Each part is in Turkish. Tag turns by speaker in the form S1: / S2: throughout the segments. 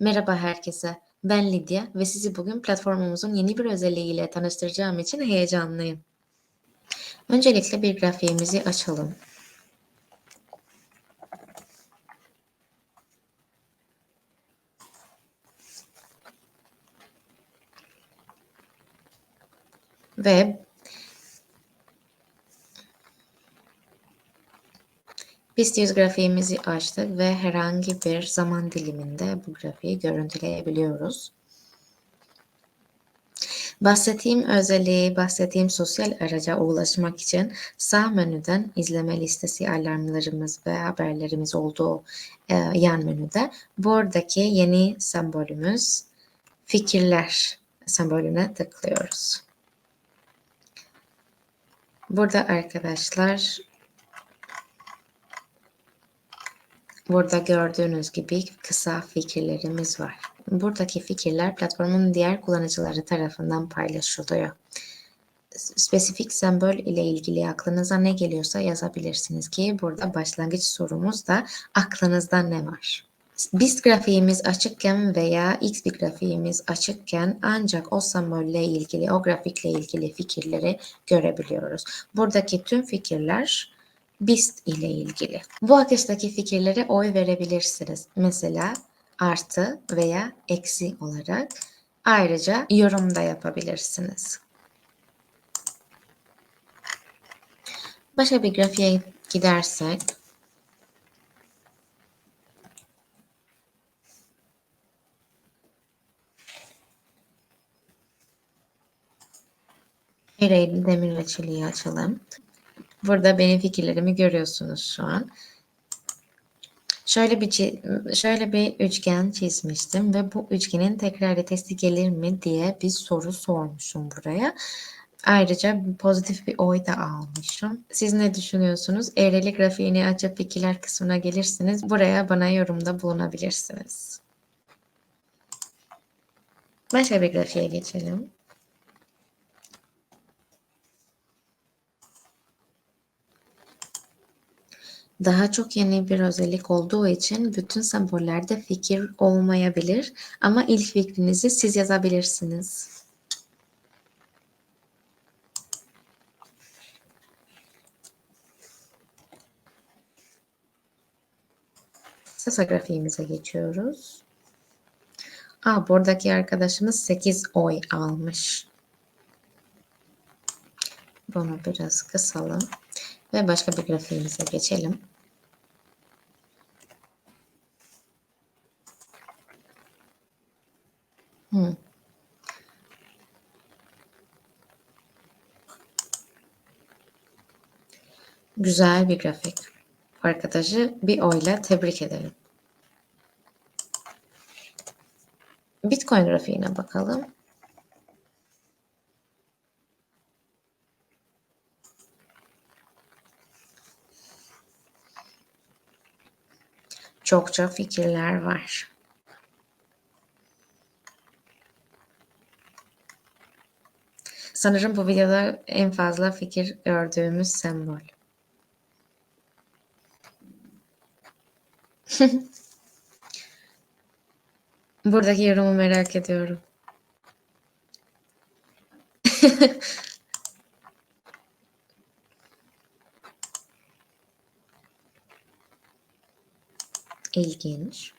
S1: Merhaba herkese. Ben Lidya ve sizi bugün platformumuzun yeni bir özelliğiyle tanıştıracağım için heyecanlıyım. Öncelikle bir grafiğimizi açalım. Ve BIST 100 grafiğimizi açtık ve herhangi bir zaman diliminde bu grafiği görüntüleyebiliyoruz. Bahsettiğim özelliği, bahsettiğim sosyal araca ulaşmak için sağ menüden izleme listesi alarmlarımız ve haberlerimiz olduğu e, yan menüde buradaki yeni sembolümüz fikirler sembolüne tıklıyoruz. Burada arkadaşlar Burada gördüğünüz gibi kısa fikirlerimiz var. Buradaki fikirler platformun diğer kullanıcıları tarafından paylaşılıyor. Spesifik sembol ile ilgili aklınıza ne geliyorsa yazabilirsiniz ki burada başlangıç sorumuz da aklınızda ne var? Biz grafiğimiz açıkken veya X bir grafiğimiz açıkken ancak o sembolle ilgili, o grafikle ilgili fikirleri görebiliyoruz. Buradaki tüm fikirler BIST ile ilgili. Bu akıştaki fikirlere oy verebilirsiniz. Mesela artı veya eksi olarak. Ayrıca yorum da yapabilirsiniz. Başka bir grafiğe gidersek Ereğli demir reçeliği açalım. Burada benim fikirlerimi görüyorsunuz şu an. Şöyle bir şöyle bir üçgen çizmiştim ve bu üçgenin tekrar testi gelir mi diye bir soru sormuşum buraya. Ayrıca pozitif bir oy da almışım. Siz ne düşünüyorsunuz? Eğrili grafiğini açıp fikirler kısmına gelirsiniz. Buraya bana yorumda bulunabilirsiniz. Başka bir grafiğe geçelim. Daha çok yeni bir özellik olduğu için bütün sembollerde fikir olmayabilir ama ilk fikrinizi siz yazabilirsiniz. Sasa grafiğimize geçiyoruz. Aa, buradaki arkadaşımız 8 oy almış. Bunu biraz kısalım. Ve başka bir grafiğimize geçelim. Güzel bir grafik. Arkadaşı bir oyla tebrik edelim. Bitcoin grafiğine bakalım. Çokça fikirler var. Sanırım bu videoda en fazla fikir gördüğümüz sembol. Buradaki yorumu merak ediyorum. İlginç.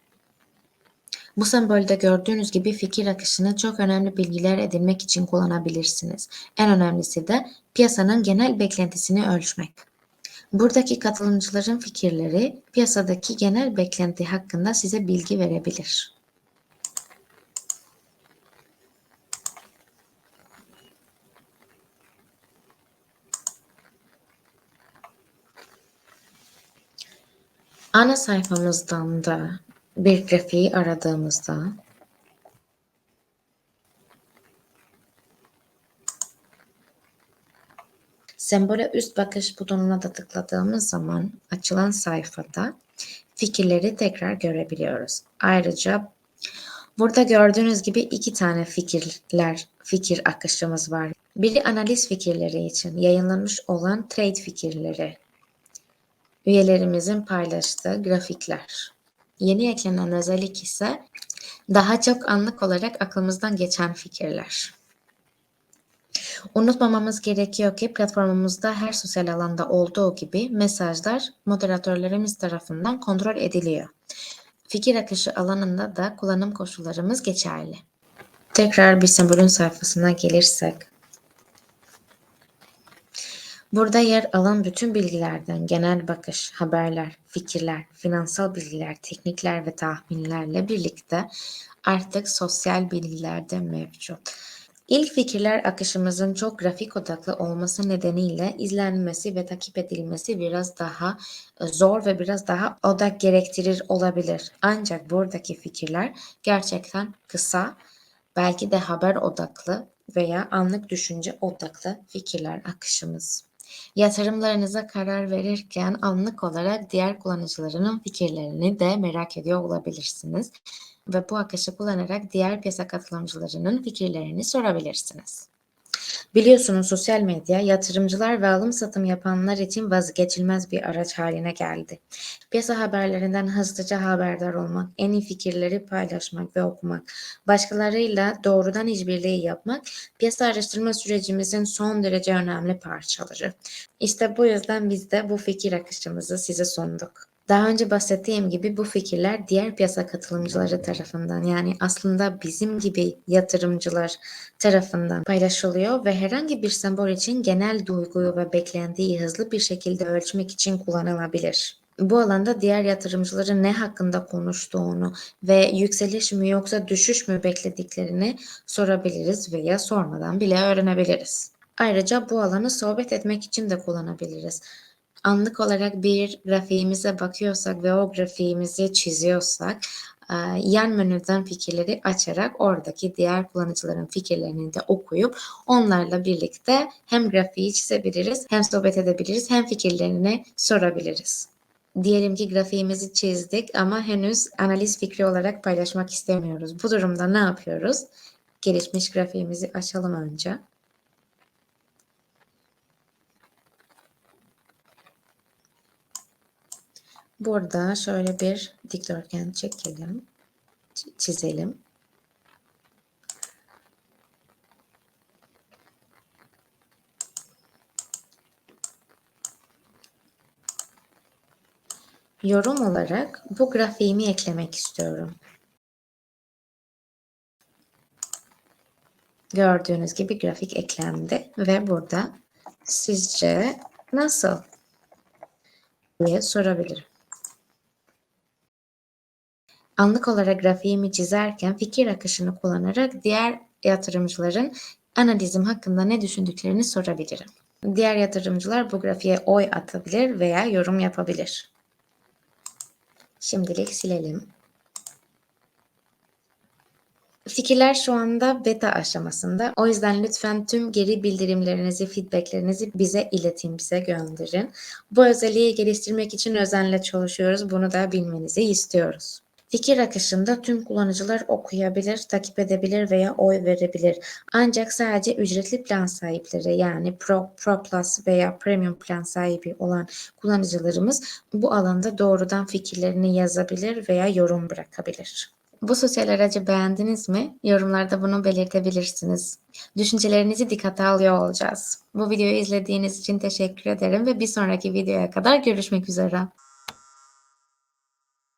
S1: Bu sembolde gördüğünüz gibi fikir akışını çok önemli bilgiler edinmek için kullanabilirsiniz. En önemlisi de piyasanın genel beklentisini ölçmek. Buradaki katılımcıların fikirleri piyasadaki genel beklenti hakkında size bilgi verebilir. Ana sayfamızdan da bir grafiği aradığımızda sembole üst bakış butonuna da tıkladığımız zaman açılan sayfada fikirleri tekrar görebiliyoruz. Ayrıca burada gördüğünüz gibi iki tane fikirler, fikir akışımız var. Biri analiz fikirleri için yayınlanmış olan trade fikirleri. Üyelerimizin paylaştığı grafikler. Yeni eklenen özellik ise Daha çok anlık olarak aklımızdan geçen fikirler. Unutmamamız gerekiyor ki platformumuzda her sosyal alanda olduğu gibi mesajlar moderatörlerimiz tarafından kontrol ediliyor. Fikir akışı alanında da kullanım koşullarımız geçerli. Tekrar bir sembolün sayfasına gelirsek. Burada yer alan bütün bilgilerden genel bakış, haberler, fikirler, finansal bilgiler, teknikler ve tahminlerle birlikte artık sosyal bilgiler de mevcut. İlk fikirler akışımızın çok grafik odaklı olması nedeniyle izlenmesi ve takip edilmesi biraz daha e, zor ve biraz daha odak gerektirir olabilir. Ancak buradaki fikirler gerçekten kısa, belki de haber odaklı veya anlık düşünce odaklı fikirler akışımız. Yatırımlarınıza karar verirken anlık olarak diğer kullanıcılarının fikirlerini de merak ediyor olabilirsiniz ve bu akışı kullanarak diğer piyasa katılımcılarının fikirlerini sorabilirsiniz. Biliyorsunuz sosyal medya yatırımcılar ve alım satım yapanlar için vazgeçilmez bir araç haline geldi. Piyasa haberlerinden hızlıca haberdar olmak, en iyi fikirleri paylaşmak ve okumak, başkalarıyla doğrudan işbirliği yapmak piyasa araştırma sürecimizin son derece önemli parçaları. İşte bu yüzden biz de bu fikir akışımızı size sunduk. Daha önce bahsettiğim gibi bu fikirler diğer piyasa katılımcıları tarafından yani aslında bizim gibi yatırımcılar tarafından paylaşılıyor ve herhangi bir sembol için genel duyguyu ve beklentiyi hızlı bir şekilde ölçmek için kullanılabilir. Bu alanda diğer yatırımcıların ne hakkında konuştuğunu ve yükseliş mi yoksa düşüş mü beklediklerini sorabiliriz veya sormadan bile öğrenebiliriz. Ayrıca bu alanı sohbet etmek için de kullanabiliriz anlık olarak bir grafiğimize bakıyorsak ve o grafiğimizi çiziyorsak e, yan menüden fikirleri açarak oradaki diğer kullanıcıların fikirlerini de okuyup onlarla birlikte hem grafiği çizebiliriz hem sohbet edebiliriz hem fikirlerini sorabiliriz. Diyelim ki grafiğimizi çizdik ama henüz analiz fikri olarak paylaşmak istemiyoruz. Bu durumda ne yapıyoruz? Gelişmiş grafiğimizi açalım önce. Burada şöyle bir dikdörtgen çekelim. Çizelim. Yorum olarak bu grafiğimi eklemek istiyorum. Gördüğünüz gibi grafik eklendi ve burada sizce nasıl diye sorabilirim. Anlık olarak grafiğimi çizerken fikir akışını kullanarak diğer yatırımcıların analizim hakkında ne düşündüklerini sorabilirim. Diğer yatırımcılar bu grafiğe oy atabilir veya yorum yapabilir. Şimdilik silelim. Fikirler şu anda beta aşamasında. O yüzden lütfen tüm geri bildirimlerinizi, feedbacklerinizi bize iletin, bize gönderin. Bu özelliği geliştirmek için özenle çalışıyoruz. Bunu da bilmenizi istiyoruz. Fikir akışında tüm kullanıcılar okuyabilir, takip edebilir veya oy verebilir. Ancak sadece ücretli plan sahipleri yani Pro, Pro Plus veya Premium plan sahibi olan kullanıcılarımız bu alanda doğrudan fikirlerini yazabilir veya yorum bırakabilir. Bu sosyal aracı beğendiniz mi? Yorumlarda bunu belirtebilirsiniz. Düşüncelerinizi dikkate alıyor olacağız. Bu videoyu izlediğiniz için teşekkür ederim ve bir sonraki videoya kadar görüşmek üzere.